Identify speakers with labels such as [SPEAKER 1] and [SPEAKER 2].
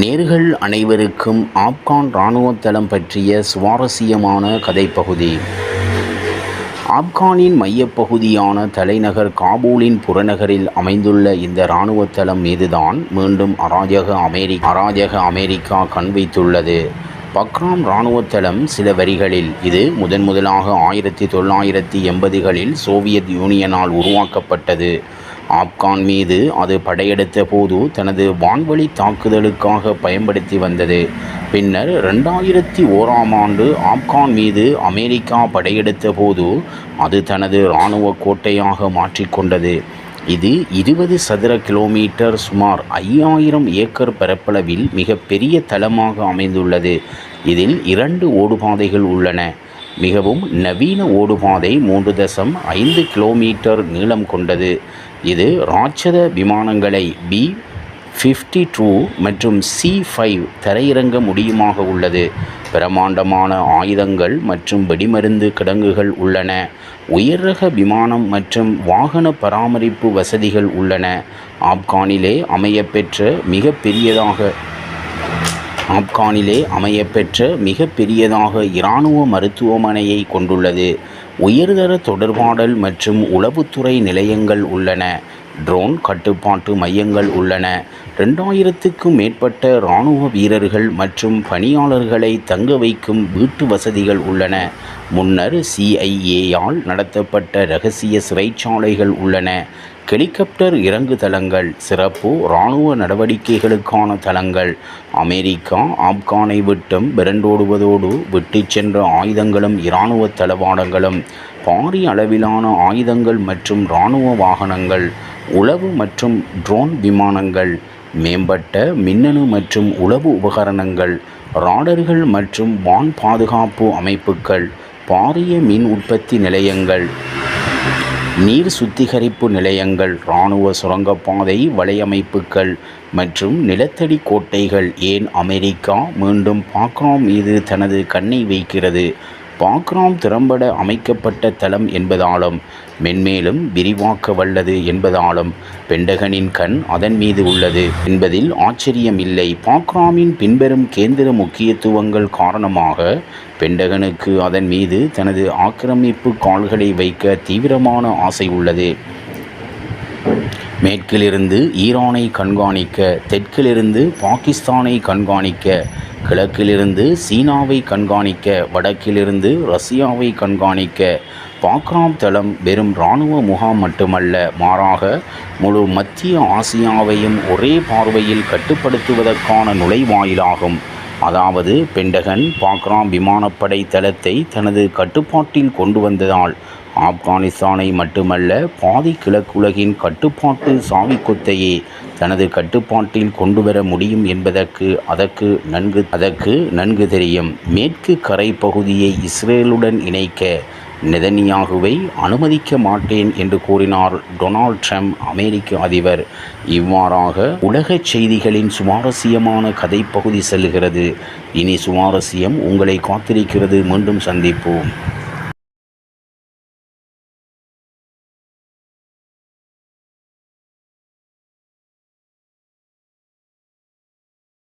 [SPEAKER 1] நேர்கள் அனைவருக்கும் ஆப்கான் இராணுவ தளம் பற்றிய சுவாரஸ்யமான கதைப்பகுதி. ஆப்கானின் மையப்பகுதியான தலைநகர் காபூலின் புறநகரில் அமைந்துள்ள இந்த இராணுவ தளம் மீதுதான் மீண்டும் அராஜக அமெரி அராஜக அமெரிக்கா கண் வைத்துள்ளது. பக்ராம் இராணுவ தளம் சில வரிகளில் இது முதன் முதலாக ஆயிரத்தி தொள்ளாயிரத்தி எண்பதுகளில் சோவியத் யூனியனால் உருவாக்கப்பட்டது. ஆப்கான் மீது அது படையெடுத்த போது தனது வான்வழி தாக்குதலுக்காக பயன்படுத்தி வந்தது. பின்னர் ரெண்டாயிரத்தி ஓராம் ஆண்டு ஆப்கான் மீது அமெரிக்கா படையெடுத்த போது அது தனது இராணுவ கோட்டையாக மாற்றிக்கொண்டது இது இருபது சதுர கிலோமீட்டர் சுமார் ஐயாயிரம் ஏக்கர் பரப்பளவில் மிகப்பெரிய தளமாக அமைந்துள்ளது. இதில் இரண்டு ஓடுபாதைகள் உள்ளன. மிகவும் நவீன ஓடுபாதை மூன்று தசம் ஐந்து கிலோமீட்டர் நீளம் கொண்டது. இது ராட்சத விமானங்களை பி ஃபிஃப்டி டூ மற்றும் சி ஃபைவ் தரையிறங்க முடியுமாக உள்ளது. பிரமாண்டமான ஆயுதங்கள் மற்றும் வெடிமருந்து கிடங்குகள் உள்ளன. உயர் ரக விமானம் மற்றும் வாகன பராமரிப்பு வசதிகள் உள்ளன. ஆப்கானிலே அமையப்பெற்ற மிக பெரியதாக ஆப்கானிலே அமையப்பெற்ற மிக பெரியதாக இராணுவ மருத்துவமனையை கொண்டுள்ளது. உயர்தர தொடர்பாடல் மற்றும் உளவுத்துறை நிலையங்கள் உள்ளன. ட்ரோன் கட்டுப்பாட்டு மையங்கள் உள்ளன. ரெண்டாயிரத்துக்கும் மேற்பட்ட இராணுவ வீரர்கள் மற்றும் பணியாளர்களை தங்க வைக்கும் வீட்டு வசதிகள் உள்ளன. முன்னர் சிஐஏயால் நடத்தப்பட்ட ரகசிய சிறைச்சாலைகள் உள்ளன. ஹெலிகாப்டர் இறங்கு தளங்கள் சிறப்பு இராணுவ நடவடிக்கைகளுக்கான தளங்கள் அமெரிக்கா ஆப்கானை விட்டும் விரண்டோடுவதோடு விட்டு சென்ற ஆயுதங்களும் இராணுவ தளவாடங்களும் பாரிய அளவிலான ஆயுதங்கள் மற்றும் இராணுவ வாகனங்கள் உளவு மற்றும் ட்ரோன் விமானங்கள் மேம்பட்ட மின்னணு மற்றும் உளவு உபகரணங்கள் ராடர்கள் மற்றும் வான் பாதுகாப்பு அமைப்புகள் பாரிய மின் உற்பத்தி நிலையங்கள் நீர் சுத்திகரிப்பு நிலையங்கள் இராணுவ சுரங்கப்பாதை வலையமைப்புகள் மற்றும் நிலத்தடி கோட்டைகள் ஏன் அமெரிக்கா மீண்டும் பாக்ராம் மீது தனது கண்ணை வைக்கிறது? பாக்ராம் திறம்பட அமைக்கப்பட்ட தளம் என்பதாலும் மென்மேலும் விரிவாக்க வல்லது என்பதாலும் பெண்டகனின் கண் அதன் மீது உள்ளது என்பதில் ஆச்சரியம் இல்லை பாக்ராமின் பின்வரும் கேந்திர முக்கியத்துவங்கள் காரணமாக பெண்டகனுக்கு அதன் மீது தனது ஆக்கிரமிப்பு கால்களை வைக்க தீவிரமான ஆசை உள்ளது. மேற்கிலிருந்து ஈரானை கண்காணிக்க தெற்கிலிருந்து பாகிஸ்தானை கண்காணிக்க கிழக்கிலிருந்து சீனாவை கண்காணிக்க வடக்கிலிருந்து ரஷ்யாவை கண்காணிக்க பாக்ராம் தளம் வெறும் இராணுவ முகாம் மட்டுமல்ல மாறாக முழு மத்திய ஆசியாவையும் ஒரே பார்வையில் கட்டுப்படுத்துவதற்கான நுழைவாயிலாகும். அதாவது பெண்டகன் பாக்ராம் விமானப்படை தளத்தை தனது கட்டுப்பாட்டில் கொண்டு வந்ததால் ஆப்கானிஸ்தானை மட்டுமல்ல பாதி கிழக்குலகின் கட்டுப்பாட்டு சாவிக்கொத்தையே தனது கட்டுப்பாட்டில் கொண்டு வர முடியும் என்பதற்கு அதற்கு நன்கு அதற்கு நன்கு தெரியும். மேற்கு கரை பகுதியை இஸ்ரேலுடன் இணைக்க நெதன்யாகுவை அனுமதிக்க மாட்டேன் என்று கூறினார் டொனால்ட் ட்ரம்ப் அமெரிக்க அதிபர். இவ்வாறாக உலக செய்திகளின் சுவாரஸ்யமான கதைப்பகுதி செல்கிறது. இனி சுவாரஸ்யம் உங்களை காத்திருக்கிறது. மீண்டும் சந்திப்போம்.